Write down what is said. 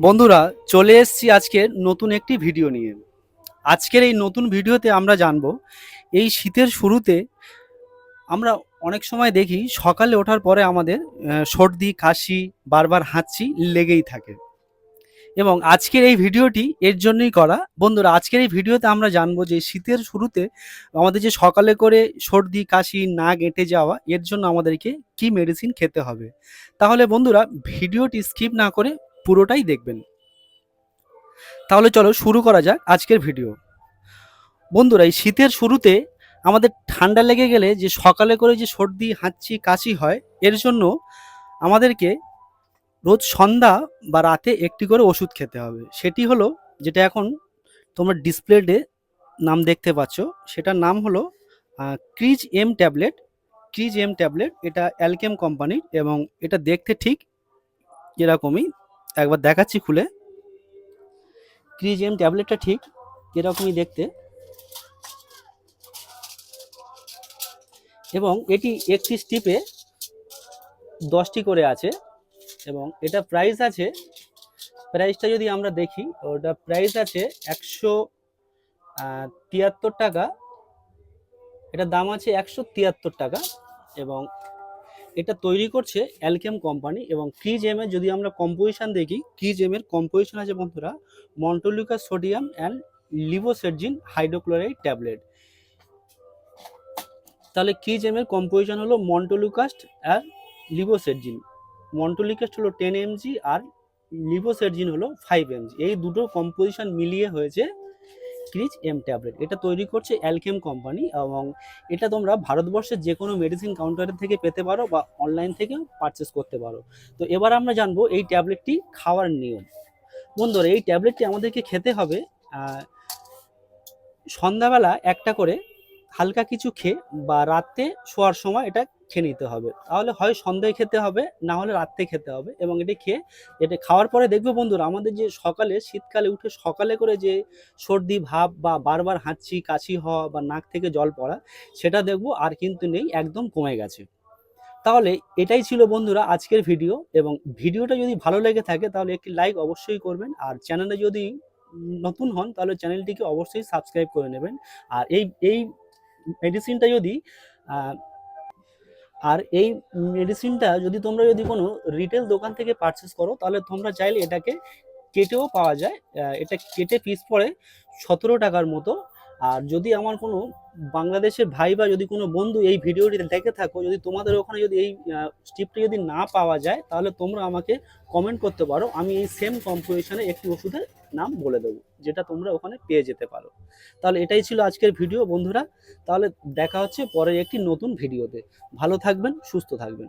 বন্ধুরা, চলে এসেছি আজকে নতুন একটি ভিডিও নিয়ে। আজকের এই নতুন ভিডিওতে আমরা জানব, এই শীতের শুরুতে আমরা অনেক সময় দেখি সকালে ওঠার পরে আমাদের সর্দি, কাশি বারবার হাঁচি লেগেই থাকে। এবং আজকের এই ভিডিওটি এর জন্যই করা। বন্ধুরা, আজকের এই ভিডিওতে আমরা জানব যে শীতের শুরুতে আমাদের যে সকালে করে সর্দি, কাশি না এঁটে যাওয়া, এর জন্য আমাদেরকে কি মেডিসিন খেতে হবে। তাহলে বন্ধুরা ভিডিওটি স্কিপ না করে পুরোটাই দেখবেন। তাহলে চলো শুরু করা যাক আজকের ভিডিও বন্ধুরা, এই শীতের শুরুতে আমাদের ঠান্ডা লেগে গেলে যে সকালে করে যে সর্দি, হাঁচি, কাশি হয়, এর জন্য আমাদেরকে রোজ সন্ধ্যা বা রাতে একটি করে ওষুধ খেতে হবে। সেটি হলো যেটা এখন তোমরা ডিসপ্লেতে নাম দেখতে পাচ্ছ, সেটার নাম হলো Creez M tablet Creez M tablet এটা অ্যালকেম কোম্পানির এবং এটা দেখতে ঠিক এরকমই একবার দেখাচ্ছি খুলে। ক্রিজ এম ট্যাবলেটটা ঠিক এরকমই দেখতে। এবং এটি একটি স্টিপে দশটি করে আছে। এবং এটা প্রাইস আছে প্রাইসটা যদি আমরা দেখি, ওটা প্রাইস আছে একশো তিয়াত্তর টাকা। এটার দাম আছে একশো তিয়াত্তর টাকা। এবং এটা তৈরি করছে অ্যালকেম কোম্পানি এবং ক্রিজ এম এর, যদি আমরা কম্পোজিশন দেখি ক্রিজ এম এর কম্পোজিশন আছে বন্ধুরা montelukast sodium and levocetirizine hydrochloride tablet. তাহলে ক্রিজ এম এর কম্পোজিশন হলো মন্টোলুকাস্ট আর লিভোসেরজিন। মন্টোলিকাস্ট হলো টেন এমজি আর লিভোসেরজিন হলো ফাইভ এমজি। এই দুটো কম্পোজিশন মিলিয়ে হয়েছে ক্রিজ এম ট্যাবলেট। এটা তৈরি করছে অ্যালকেম কোম্পানি এবং এটা তোমরা ভারতবর্ষের যে কোনো মেডিসিন কাউন্টারের থেকে পেতে পারো বা অনলাইন থেকেও পারচেস করতে পারো। তো এবার আমরা জানব এই ট্যাবলেটটি খাওয়ার নিয়ম। বন্ধুরা, এই ট্যাবলেটটি আমাদেরকে খেতে হবে সন্ধ্যাবেলা একটা করে হালকা কিছু খেয়ে বা রাতে শোয়ার সময় এটা খেয়ে নিতে হবে। তাহলে হয় সন্ধ্যায় খেতে হবে, না হলে রাত্রে খেতে হবে এবং এটি খেয়ে এটা খাওয়ার পরে দেখবে বন্ধুরা আমাদের যে সকালে, শীতকালে উঠে সকালে করে যে সর্দি ভাব বা বারবার হাঁচি, কাশি হওয়া বা নাক থেকে জল পড়া, সেটা দেখব আর কিন্তু নেই, একদম কমে গেছে। তাহলে এটাই ছিল বন্ধুরা আজকের ভিডিও এবং ভিডিওটা যদি ভালো লেগে থাকে তাহলে একটি লাইক অবশ্যই করবেন আর চ্যানেলে যদি নতুন হন তাহলে চ্যানেলটিকে অবশ্যই সাবস্ক্রাইব করে নেবেন। আর এই এই মেডিসিনটা যদি আর এই মেডিসিনটা যদি তোমরা যদি কোনো রিটেল দোকান থেকে পারচেস করো, তাহলে তোমরা চাইলে এটাকে কেটেও পাওয়া যায়। এটা কেটে পিস পড়ে সতেরো টাকার মতো। আর যদি আমার কোনো বাংলাদেশের ভাই বা যদি কোনো বন্ধু এই ভিডিওটি দেখে থাকো, যদি তোমাদের ওখানে যদি এই স্টিপটি যদি না পাওয়া যায়, তাহলে তোমরা আমাকে কমেন্ট করতে পারো। আমি এই সেম কম্পোজিশনে একটি ওষুধের নাম বলে দেবো, যেটা তোমরা ওখানে পেয়ে যেতে পারো। তাহলে এটাই ছিল আজকের ভিডিও বন্ধুরা। তাহলে দেখা হচ্ছে পরের একটি নতুন ভিডিওতে। ভালো থাকবেন, সুস্থ থাকবেন।